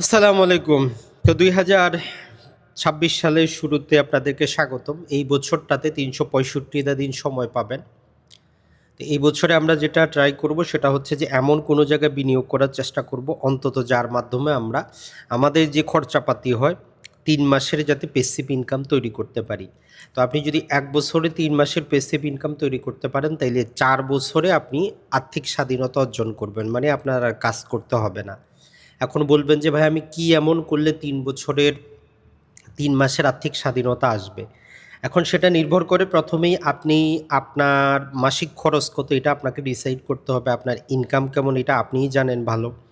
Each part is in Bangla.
আসসালামু আলাইকুম। তো দুই হাজার ছাব্বিশ সালের শুরুতে আপনাদেরকে স্বাগতম। এই বছরটাতে তিনশো পঁয়ষট্টিটা দিন সময় পাবেন। তো এই বছরে আমরা যেটা ট্রাই করব সেটা হচ্ছে যে এমন কোনো জায়গায় বিনিয়োগ করার চেষ্টা করব। অন্তত যার মাধ্যমে আমরা আমাদের যে খরচাপাতি হয়, তিন মাসের যাতে পেসিভ ইনকাম তৈরি করতে পারি। তো আপনি যদি এক বছরে তিন মাসের পেসিভ ইনকাম তৈরি করতে পারেন, তাইলে চার বছরে আপনি আর্থিক স্বাধীনতা অর্জন করবেন। মানে আপনার আর কাজ করতে হবে না। এখন বলবেন যে, ভাই, আমি কি এমন করলে তিন বছরের, তিন মাসের আর্থিক স্বাধীনতা আসবে? এখন সেটা নির্ভর করে প্রথমেই আপনি আপনার মাসিক খরচ কত, এটা আপনাকে ডিসাইড করতে হবে। আপনার ইনকাম কেমন, এটা আপনিই জানেন ভালো।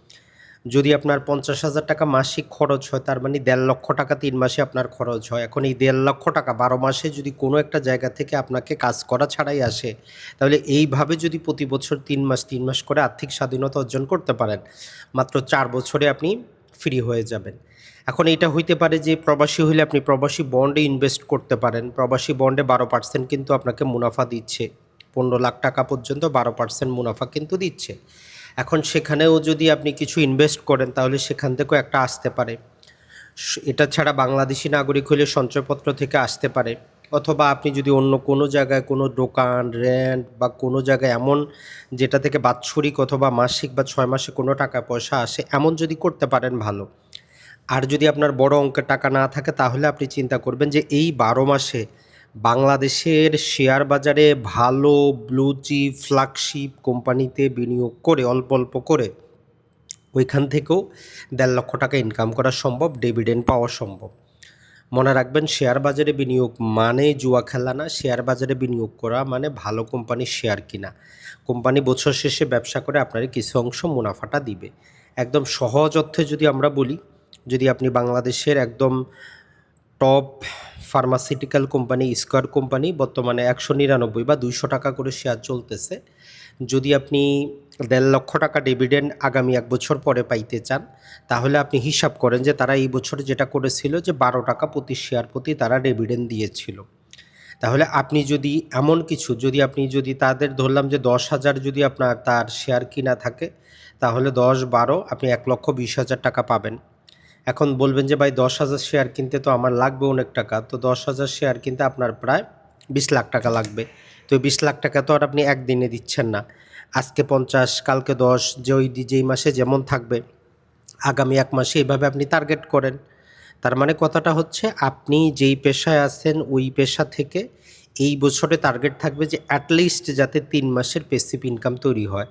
যদি আপনার পঞ্চাশ হাজার টাকা মাসিক খরচ হয়, তার মানে দেড় লক্ষ টাকা তিন মাসে আপনার খরচ হয়। এখন এই দেড় লক্ষ টাকা বারো মাসে যদি কোনো একটা জায়গা থেকে আপনাকে কাজ করা ছাড়াই আসে, তাহলে এইভাবে যদি প্রতি বছর তিন মাস তিন মাস করে আর্থিক স্বাধীনতা অর্জন করতে পারেন, মাত্র চার বছরে আপনি ফ্রি হয়ে যাবেন। এখন এটা হইতে পারে যে প্রবাসী হলে আপনি প্রবাসী বন্ডে ইনভেস্ট করতে পারেন। প্রবাসী বন্ডে বারো পার্সেন্ট কিন্তু আপনাকে মুনাফা দিচ্ছে। পনেরো লাখ টাকা পর্যন্ত বারো পার্সেন্ট মুনাফা কিন্তু দিচ্ছে। এখন সেখানেও যদি আপনি কিছু ইনভেস্ট করেন, তাহলে সেখান থেকেও একটা আসতে পারে। এটা ছাড়া বাংলাদেশি নাগরিক হলে সঞ্চয়পত্র থেকে আসতে পারে। অথবা আপনি যদি অন্য কোনো জায়গায় কোনো দোকান রেন্ট বা কোনো জায়গায় এমন যেটা থেকে বাৎসরিক অথবা মাসিক বা ছয় মাসে কোনো টাকা পয়সা আসে, এমন যদি করতে পারেন, ভালো। আর যদি আপনার বড় অঙ্কের টাকা না থাকে, তাহলে আপনি চিন্তা করবেন যে এই বারো মাসে বাংলাদেশের শেয়ার বাজারে ভালো ব্লু চিপ ফ্ল্যাগশিপ কোম্পানিতে বিনিয়োগ করে, অল্প অল্প করে, ওইখান থেকেও দেড় লক্ষ টাকা ইনকাম করা সম্ভব ডিভিডেন্ড পাওয়া সম্ভব। মনে রাখবেন, শেয়ার বাজারে বিনিয়োগ মানে জুয়া খেলা না, শেয়ার বাজারে বিনিয়োগ করা মানে ভালো কোম্পানির শেয়ার কিনা। কোম্পানি বছর শেষে ব্যবসা করে আপনার কিছু অংশ মুনাফাটা দিবে। একদম সহজ অর্থে যদি আমরা বলি, যদি আপনি বাংলাদেশের একদম top pharmaceutical company square company বর্তমানে একশো নিরানব্বই বা দুইশো টাকা করে শেয়ার চলতেছে। যদি আপনি দেড় লক্ষ টাকা ডিভিডেন্ড আগামী এক বছর পরে পাইতে চান, তাহলে আপনি হিসাব করেন যে তারা এই বছর যেটা করেছিল যে বারো টাকা প্রতি শেয়ার প্রতি তারা ডিভিডেন্ড দিয়েছিল। তাহলে আপনি যদি এমন কিছু, যদি আপনি যদি তাদের ধরলাম যে দশ হাজার যদি আপনার তার শেয়ার কিনা থাকে, তাহলে দশ বারো আপনি এক লক্ষ বিশ হাজার টাকা পাবেন। এখন বলবেন যে, ভাই, দশ হাজার শেয়ার কিনতে তো আমার লাগবে অনেক টাকা। তো দশ হাজার শেয়ার কিনতে আপনার প্রায় বিশ লাখ টাকা লাগবে। তো বিশ লাখ টাকা তো আর আপনি একদিনে দিচ্ছেন না। আজকে পঞ্চাশ, কালকে দশ, যে ওই যেই মাসে যেমন থাকবে, আগামী এক মাসে এইভাবে আপনি টার্গেট করেন। তার মানে কথাটা হচ্ছে, আপনি যেই পেশায় আছেন, ওই পেশা থেকে এই বছরে টার্গেট থাকবে যে অ্যাটলিস্ট যাতে তিন মাসের পেসিভ ইনকাম তৈরি হয়।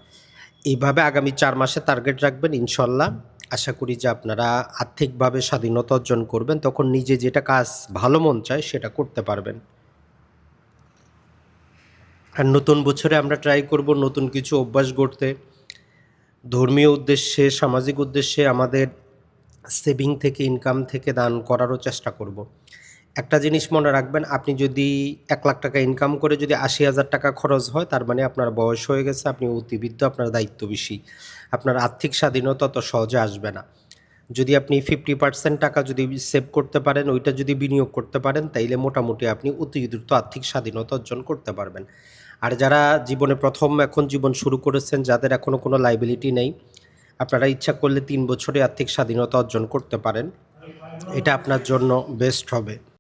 এইভাবে আগামী চার মাসে টার্গেট রাখবেন, ইনশাল্লাহ। আশা করি যে আপনারা আর্থিকভাবে স্বাধীনতা অর্জন করবেন, তখন নিজে যেটা কাজ ভালো মন চায় সেটা করতে পারবেন। আর নতুন বছরে আমরা ট্রাই করব নতুন কিছু অভ্যাস গড়তে। ধর্মীয় উদ্দেশ্যে, সামাজিক উদ্দেশ্যে আমাদের সেভিং থেকে ইনকাম থেকে দান করারও চেষ্টা করব। একটা জিনিস মনে রাখবেন, আপনি যদি এক লাখ টাকা ইনকাম করে যদি আশি হাজার টাকা খরচ হয়, তার মানে আপনার বয়স হয়ে গেছে, আপনি অতিবৃদ্ধ আপনার দায়িত্ব বেশি। আপনার আর্থিক স্বাধীনতা তো সহজে আসবে না। যদি আপনি ফিফটি পার্সেন্ট টাকা যদি সেভ করতে পারেন, ওইটা যদি বিনিয়োগ করতে পারেন, তাইলে মোটামুটি আপনি অতি দ্রুত আর্থিক স্বাধীনতা অর্জন করতে পারবেন। আর যারা জীবনে প্রথম এখন জীবন শুরু করেছেন, যাদের এখনও কোনো লাইবিলিটি নেই, আপনারা ইচ্ছা করলে তিন বছরে আর্থিক স্বাধীনতা অর্জন করতে পারেন। এটা আপনার জন্য বেস্ট হবে।